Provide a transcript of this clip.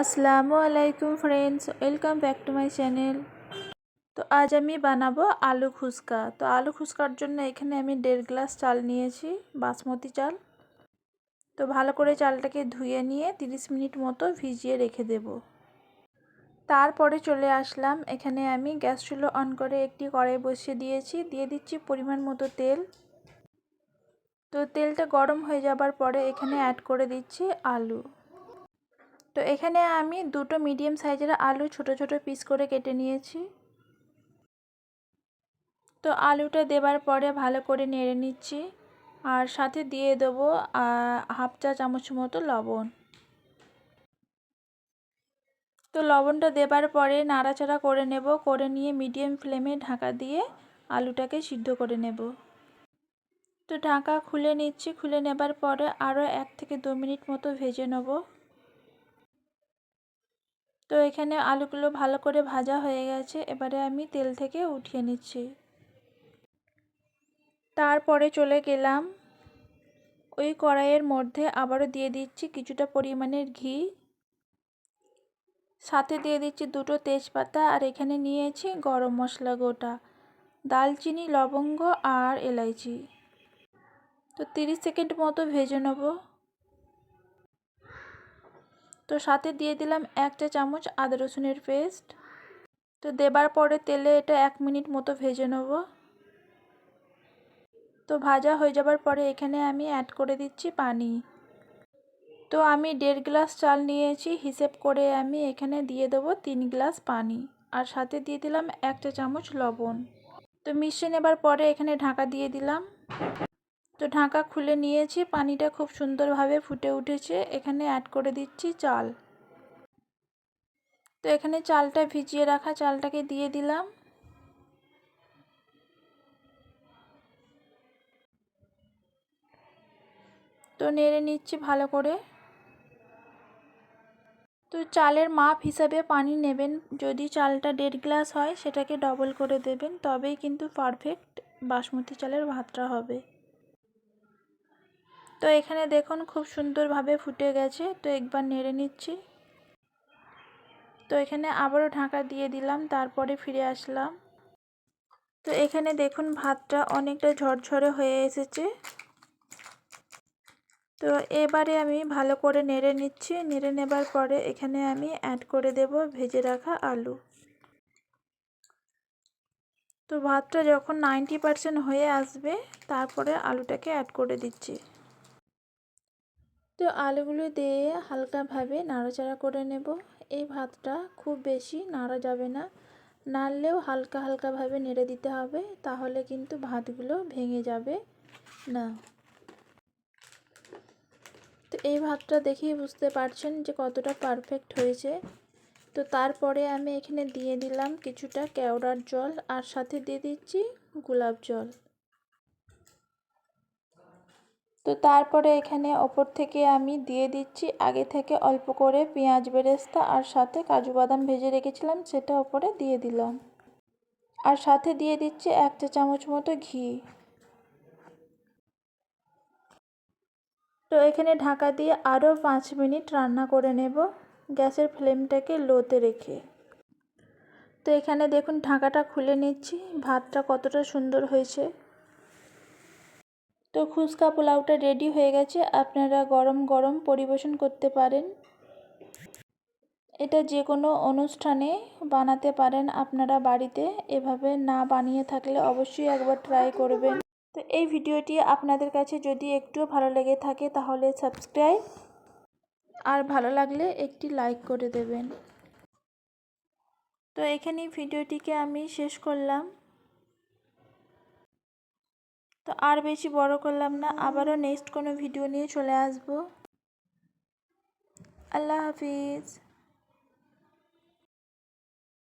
আসসালামু আলাইকুম friends welcome back to my channel তো আজ আমি বানাবো আলু খুস্কা। তো আলু খুস্কার জন্য এখানে আমি দেড় গ্লাস চাল নিয়েছি, বাসমতি চাল। তো ভালো করে চালটাকে ধুয়ে নিয়ে 30 মিনিট মতো ভিজিয়ে রেখে দেব। তারপরে চলে আসলাম, এখানে আমি গ্যাস চুলো অন করে একটি কড়াই বসিয়ে দিয়েছি। দিয়ে দিচ্ছি পরিমাণ মতো তেল। তো তেলটা গরম হয়ে যাবার পরে এখানে অ্যাড করে দিচ্ছি আলু। তো এখানে আমি দুটো মিডিয়াম সাইজের আলু ছোট ছোট পিস করে কেটে নিয়েছি। তো আলুটা দেবার পরে ভালো করে নেড়ে নিচ্ছি আর সাথে দিয়ে দেবো হাফ চা চামচ মতো লবণ। তো লবণটা দেবার পরে নাড়াচাড়া করে নেব, করে নিয়ে মিডিয়াম ফ্লেমে ঢাকা দিয়ে আলুটাকে সিদ্ধ করে নেব। তো ঢাকা খুলে নিচ্ছি, খুলে নেবার পরে আরও এক থেকে দু মিনিট মতো ভেজে নেব। তো এখানে আলুগুলো ভালো করে ভাজা হয়ে গেছে, এবারে আমি তেল থেকে উঠিয়ে নিচ্ছি। তারপরে চলে গেলাম, ওই কড়াইয়ের মধ্যে আবারও দিয়ে দিচ্ছি কিছুটা পরিমাণের ঘি। সাথে দিয়ে দিচ্ছি দুটো তেজপাতা আর এখানে নিয়েছি গরম মশলা গোটা, দালচিনি, লবঙ্গ আর এলাইচি। তো তিরিশ সেকেন্ড মতো ভেজে নেব। তো সাথে দিয়ে দিলাম এক চা চামচ আদা রসুনের পেস্ট। তো দেবার পরে তেলে এটা এক মিনিট মতো ভেজে নেব। তো ভাজা হয়ে যাবার পরে এখানে আমি অ্যাড করে দিচ্ছি পানি। তো আমি দেড় গ্লাস চাল নিয়েছি, হিসেব করে আমি এখানে দিয়ে দেবো তিন গ্লাস পানি। আর সাথে দিয়ে দিলাম একটা চামচ লবণ। তো মিশিয়ে নেবার পরে এখানে ঢাকা দিয়ে দিলাম। তো ঢাকা খুলে নিয়েছি, পানিটা খুব সুন্দরভাবে ফুটে উঠেছে। এখানে অ্যাড করে দিচ্ছি চাল। তো এখানে চালটা ভিজিয়ে রাখা, চালটাকে দিয়ে দিলাম। তো নেড়ে নিচ্ছি ভালো করে। তো চালের মাপ হিসাবে পানি নেবেন। যদি চালটা দেড় গ্লাস হয়, সেটাকে ডবল করে দেবেন, তবেই কিন্তু পারফেক্ট বাসমতি চালের ভাতটা হবে। তো এখানে দেখুন খুব সুন্দরভাবে ফুটে গেছে। তো একবার নেড়ে নিচ্ছি। তো এখানে আবারও ঢাকা দিয়ে দিলাম, তারপরে ফিরে আসলাম। তো এখানে দেখুন ভাতটা অনেকটা ঝরঝরে হয়ে এসেছে। তো এবারে আমি ভালো করে নেড়ে নিচ্ছি। নেড়ে নেবার পরে এখানে আমি অ্যাড করে দেব ভেজে রাখা আলু। তো ভাতটা যখন নাইনটি পারসেন্ট হয়ে আসবে, তারপরে আলুটাকে অ্যাড করে দিচ্ছি। তো আলুগুলো দিয়ে হালকাভাবে নাড়াচাড়া করে নেব। এই ভাতটা খুব বেশি নাড়া যাবে না। নাড়লেও হালকা হালকাভাবে নেড়ে দিতে হবে, তাহলে কিন্তু ভাতগুলো ভেঙে যাবে না। তো এই ভাতটা দেখেই বুঝতে পারছেন যে কতটা পারফেক্ট হয়েছে। তো তারপরে আমি এখানে দিয়ে দিলাম কিছুটা কেওড়ার জল, আর সাথে দিয়ে দিচ্ছি গোলাপ জল। তো তারপরে এখানে ওপর থেকে আমি দিয়ে দিচ্ছি। আগে থেকে অল্প করে পেঁয়াজ বেরেস্তা আর সাথে কাজু বাদাম ভেজে রেখেছিলাম, সেটা ওপরে দিয়ে দিলাম। আর সাথে দিয়ে দিচ্ছি এক চা চামচ মতো ঘি। তো এখানে ঢাকা দিয়ে আরও পাঁচ মিনিট রান্না করে নেব, গ্যাসের ফ্লেমটাকে লোতে রেখে। তো এখানে দেখুন ঢাকাটা খুলে নিচ্ছি, ভাতটা কতটা সুন্দর হয়েছে। তো খুচকা পোলাওটা রেডি হয়ে গেছে। আপনারা গরম গরম পরিবেশন করতে পারেন। এটা যে কোনো অনুষ্ঠানে বানাতে পারেন আপনারা বাড়িতে। এভাবে না বানিয়ে থাকলে অবশ্যই একবার ট্রাই করবেন। তো এই ভিডিওটি আপনাদের কাছে যদি একটু ভালো লেগে থাকে তাহলে সাবস্ক্রাইব আর ভালো লাগলে একটি লাইক করে দেবেন। তো এখানে ভিডিওটিকে আমি শেষ করলাম। তো আর বেশি বড় করলাম না, আবারও নেক্সট কোনো ভিডিও নিয়ে চলে আসব। আল্লাহ হাফিজ।